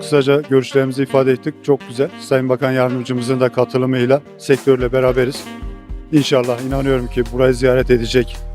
Kısaca görüşlerimizi ifade ettik. Çok güzel. Sayın Bakan Yardımcımızın da katılımıyla sektörle beraberiz. İnşallah inanıyorum ki burayı ziyaret edecek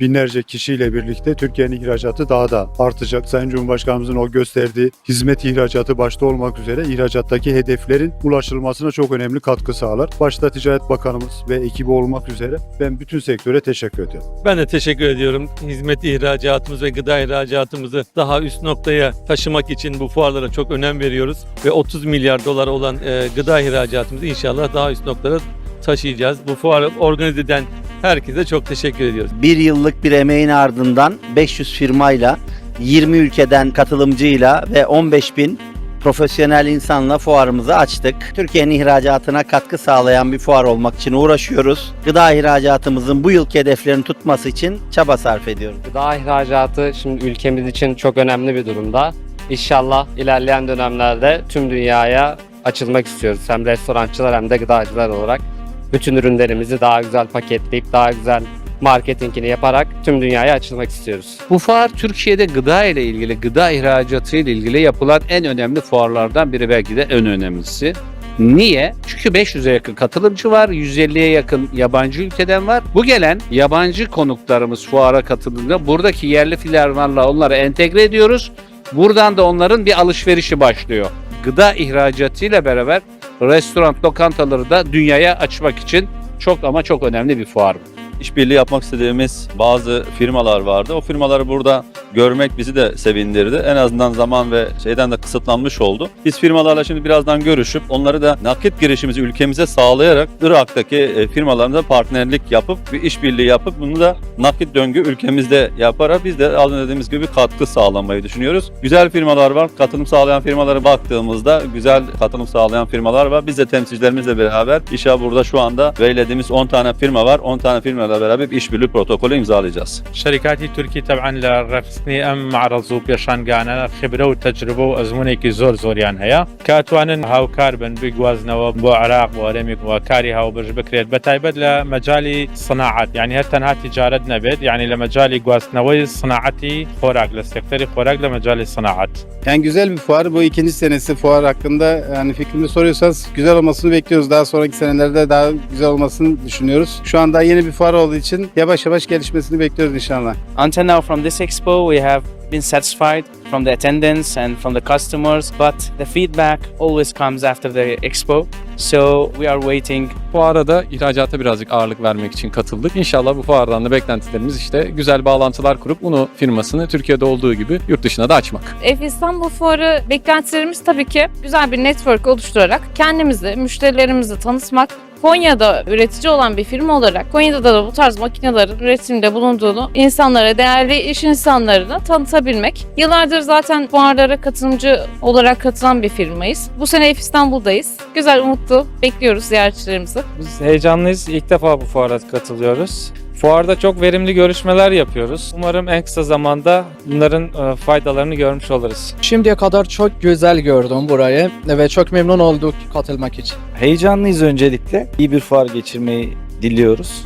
binlerce kişiyle birlikte Türkiye'nin ihracatı daha da artacak. Sayın Cumhurbaşkanımızın o gösterdiği hizmet ihracatı başta olmak üzere ihracattaki hedeflerin ulaşılmasına çok önemli katkı sağlar. Başta Ticaret Bakanımız ve ekibi olmak üzere ben bütün sektöre teşekkür ediyorum. Ben de teşekkür ediyorum. Hizmet ihracatımız ve gıda ihracatımızı daha üst noktaya taşımak için bu fuarlara çok önem veriyoruz. Ve 30 milyar dolar olan e, gıda ihracatımızı inşallah daha üst noktalara taşıyacağız. Bu fuarı organize eden herkese çok teşekkür ediyoruz. Bir yıllık bir emeğin ardından 500 firmayla, 20 ülkeden katılımcıyla ve 15 bin profesyonel insanla fuarımızı açtık. Türkiye'nin ihracatına katkı sağlayan bir fuar olmak için uğraşıyoruz. Gıda ihracatımızın bu yılki hedeflerini tutması için çaba sarf ediyoruz. Gıda ihracatı şimdi ülkemiz için çok önemli bir durumda. İnşallah ilerleyen dönemlerde tüm dünyaya açılmak istiyoruz. Hem restorançılar hem de gıdacılar olarak. Bütün ürünlerimizi daha güzel paketleyip daha güzel marketingini yaparak tüm dünyaya açılmak istiyoruz. Bu fuar Türkiye'de gıda ile ilgili, gıda ihracatı ile ilgili yapılan en önemli fuarlardan biri belki de en önemlisi. Niye? Çünkü 500'e yakın katılımcı var, 150'ye yakın yabancı ülkeden var. Bu gelen yabancı konuklarımız fuara katıldığında buradaki yerli firmalarla onları entegre ediyoruz. Buradan da onların bir alışverişi başlıyor. Gıda ihracatıyla beraber restoran, lokantaları da dünyaya açmak için çok ama çok önemli bir fuar. İşbirliği yapmak istediğimiz bazı firmalar vardı. O firmaları burada görmek bizi de sevindirdi. En azından zaman ve şeyden de kısıtlanmış oldu. Biz firmalarla şimdi birazdan görüşüp onları da nakit girişimizi ülkemize sağlayarak Irak'taki e, firmalarla partnerlik yapıp bir işbirliği yapıp bunu da nakit döngü ülkemizde yaparak biz de az dediğimiz gibi katkı sağlamayı düşünüyoruz. Güzel firmalar var. Katılım sağlayan firmalara baktığımızda güzel katılım sağlayan firmalar var. Biz de temsilcilerimizle beraber işe burada şu anda beylediğimiz 10 tane firma var. 10 tane firmayla beraber bir işbirliği protokolü imzalayacağız. شركاتی تورکی طبعا لە ڕفستنی ئەم معرەز و پێشانگانە خبرە و تەجربە و ئەزمونێکی زۆر زۆریان هەیە کاتوانن هاوکار بن بگوازنەوە بۆ عراق بۆ هەرێمێک وە کاری هاوبژ بکرێت بە تایبەت لە مەجای صناعات یعنی هەر تەنها تیجارەت نەبێت یعنی لە مەجای گواستنەوەی صناعەتی خۆراک لە سێکتەری خۆراک لە مەجای صناعات Yani güzel bir fuar. Bu ikinci senesi fuar hakkında yani fikrimi soruyorsanız güzel olmasını bekliyoruz. Daha sonraki senelerde daha güzel olmasını düşünüyoruz. Şu anda yeni bir fuar olduğu için yavaş yavaş gelişmesini bekliyoruz inşallah. Until now, from this expo, we have been satisfied from the attendance and from the customers, but the feedback always comes after the expo. So we are waiting Bu arada ihracata birazcık ağırlık vermek için katıldık. İnşallah bu fuardan da beklentilerimiz işte güzel bağlantılar kurup bunu firmasını Türkiye'de olduğu gibi yurt dışına da açmak. F İstanbul Fuarı beklentilerimiz tabii ki güzel bir network oluşturarak kendimizi, müşterilerimizi tanıtmak, Konya'da üretici olan bir firma olarak Konya'da da bu tarz makinelerin üretimde bulunduğunu insanlara, değerli iş insanlarına tanıtabilmek. Yıllardır zaten fuarlara katılımcı olarak katılan bir firmayız. Bu sene İstanbul'dayız. Güzel, umutlu bekliyoruz ziyaretçilerimizi. Biz heyecanlıyız. İlk defa bu fuara katılıyoruz. Fuarda çok verimli görüşmeler yapıyoruz. Umarım en kısa zamanda bunların e, faydalarını görmüş oluruz. Şimdiye kadar çok güzel gördüm burayı ve çok memnun olduk katılmak için. Heyecanlıyız öncelikle. İyi bir fuar geçirmeyi diliyoruz.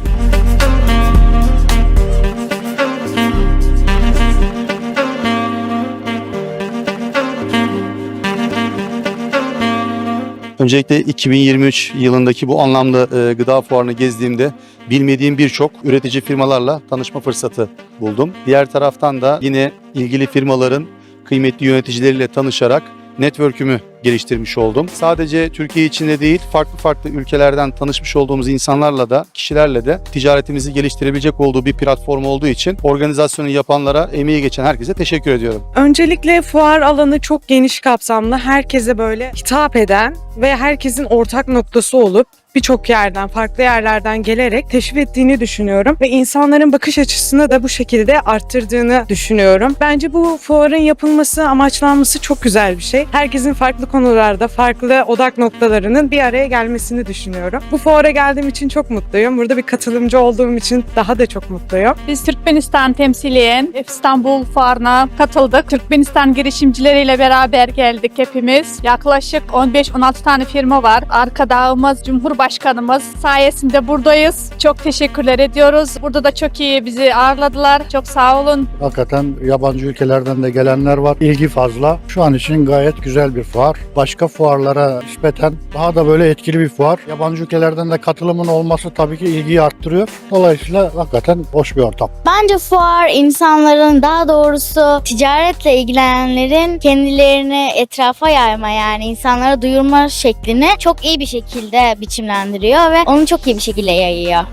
Öncelikle 2023 yılındaki bu anlamda e, gıda fuarını gezdiğimde bilmediğim birçok üretici firmalarla tanışma fırsatı buldum. Diğer taraftan da yine ilgili firmaların kıymetli yöneticileriyle tanışarak network'ümü geliştirmiş oldum. Sadece Türkiye içinde değil, farklı farklı ülkelerden tanışmış olduğumuz insanlarla da, kişilerle de ticaretimizi geliştirebilecek olduğu bir platform olduğu için organizasyonu yapanlara, emeği geçen herkese teşekkür ediyorum. Öncelikle fuar alanı çok geniş kapsamlı, herkese böyle hitap eden ve herkesin ortak noktası olup birçok yerden, farklı yerlerden gelerek teşvik ettiğini düşünüyorum ve insanların bakış açısını da bu şekilde arttırdığını düşünüyorum. Bence bu fuarın yapılması, amaçlanması çok güzel bir şey. Herkesin farklı konularda, farklı odak noktalarının bir araya gelmesini düşünüyorum. Bu fuara geldiğim için çok mutluyum. Burada bir katılımcı olduğum için daha da çok mutluyum. Biz Türkmenistan temsilen İstanbul Fuarı'na katıldık. Türkmenistan girişimcileriyle beraber geldik hepimiz. Yaklaşık 15-16 tane firma var. Arkadağımız Cumhurbaşkanı Başkanımız sayesinde buradayız. Çok teşekkürler ediyoruz. Burada da çok iyi bizi ağırladılar. Çok sağ olun. Hakikaten yabancı ülkelerden de gelenler var. İlgi fazla. Şu an için gayet güzel bir fuar. Başka fuarlara nispeten daha da böyle etkili bir fuar. Yabancı ülkelerden de katılımın olması tabii ki ilgiyi arttırıyor. Dolayısıyla hakikaten hoş bir ortam. Bence fuar insanların daha doğrusu ticaretle ilgilenenlerin kendilerini etrafa yayma yani insanlara duyurma şeklini çok iyi bir şekilde biçimlendiriyor ve onu çok iyi bir şekilde yayıyor.